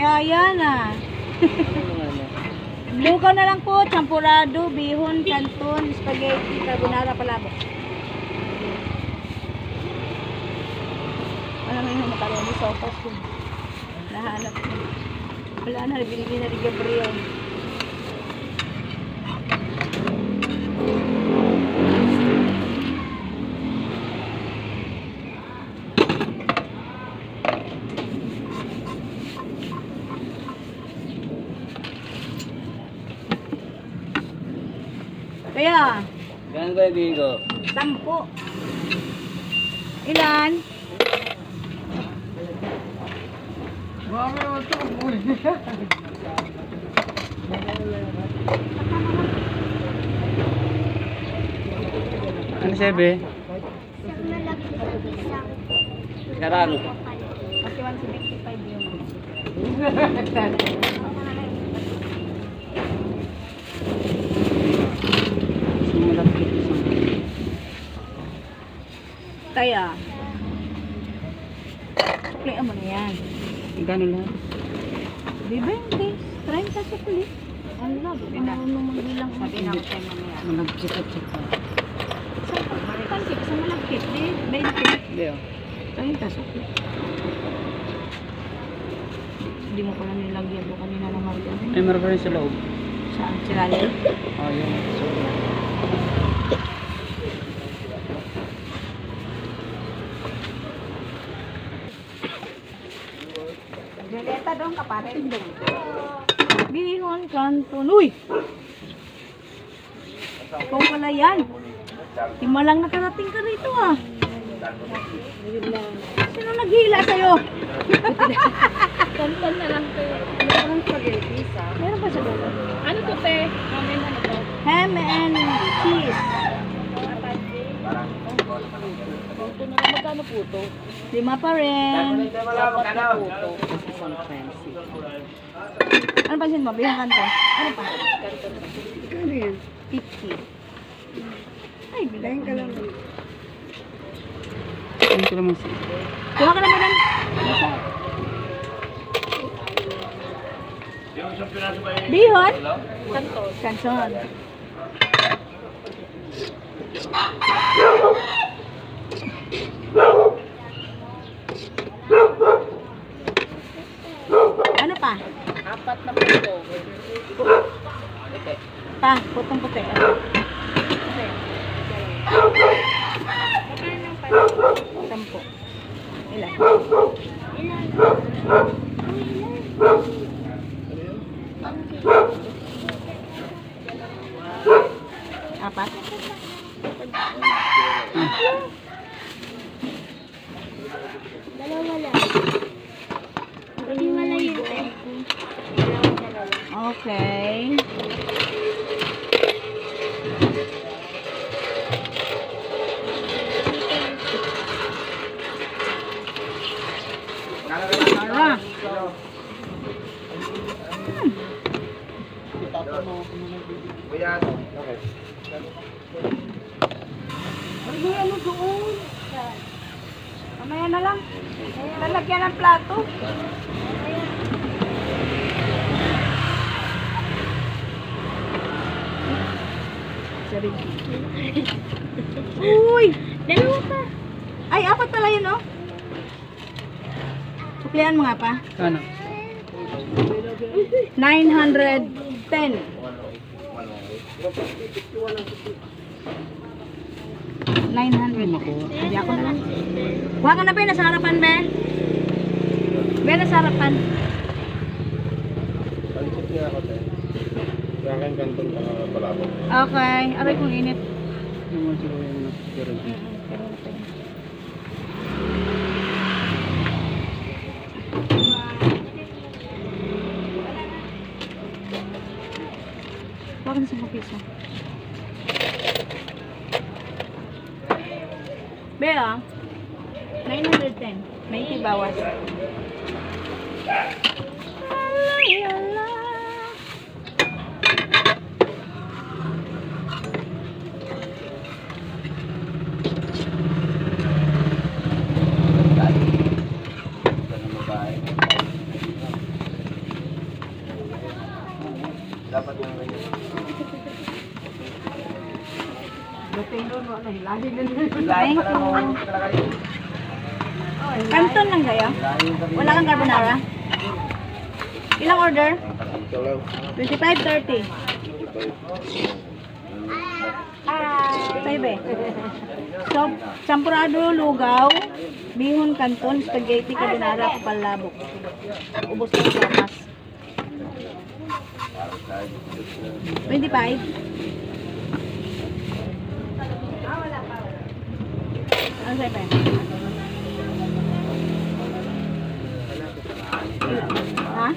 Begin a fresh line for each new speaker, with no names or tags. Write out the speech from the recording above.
Kaya yan ah. Lugaw na lang po, champurado, bihon, canton, spaghetti, carbonara, palabok. Ano na yung makaroni, sopas ko. Nahanap ko. Wala na, binili na ni Gabriel. Kaya,
Ganun ba yung ko?
sampu. Ilan?
Ano siya, be? Karang.
Kasi 175 yun. Kaya, suklian mo na yan.
Gano'n lang?
Di 20, 30 sukli. Ano na, marunong magbilang. Sabi na ako sa'yo mamaya.
Malagkita-kita.
Sa pansit, sa malagkit, di 20.
Hindi, oh.
30 sukli. Hindi mo pala nilagyan mo kanina ng margarine.
Ay, pa rin sa loob.
Saan? Sirali?
Oh, yun. So,
Violeta doon ka pare. Bihon, kanton. Uy! Ikaw pala yan. Lima lang nakarating ka rito ah. Sino naghila sa'yo?
Tonton na lang to. Meron spaghetti sa.
Meron pa sa dulo.
Ano to, te? Amin ano to?
Ham and cheese.
Puto na lang. Magkano puto?
Lima pa rin.
Dapat na puto.
Ano pa sin mo? Bihon kanton. Ano pa?
Ano yan?
50. Ay, bilahin ka lang.
Ano ko naman siya?
Kuha ka na madam. Bihon?
Kantos.
Kanson. Ano pa?
Apat na puto.
Pa, putong puti. Ano? Sampo. Ilan? Apat?
Dalawa lang. Dalawa lang yun, dalawa.
Okay. Ano ano doon? Mamaya na lang. Lalagyan ng plato. Sorry. Uy!
Dalawa pa.
Ay, apat pala yun, oh. Suklian mo nga pa.
Ano?
910. Nine hundred. Hindi ako na lang. Kuha ka na ba nasa harapan, be? Be, nasa harapan. Okay. Aray kong init.
Naman siguro yung nakikira.
Bakit sa piso? Bea, 910. May tibawas. Alay, ala. Thank you. Canton lang kayo? Wala kang carbonara? Ilang order?
Ito lang.
25.30. Paibe. So, champurado, lugaw, bihon, kanton, spaghetti, carbonara, palabok. Ubos ng sopas. 25. Ano sa'yo, pe? Ha?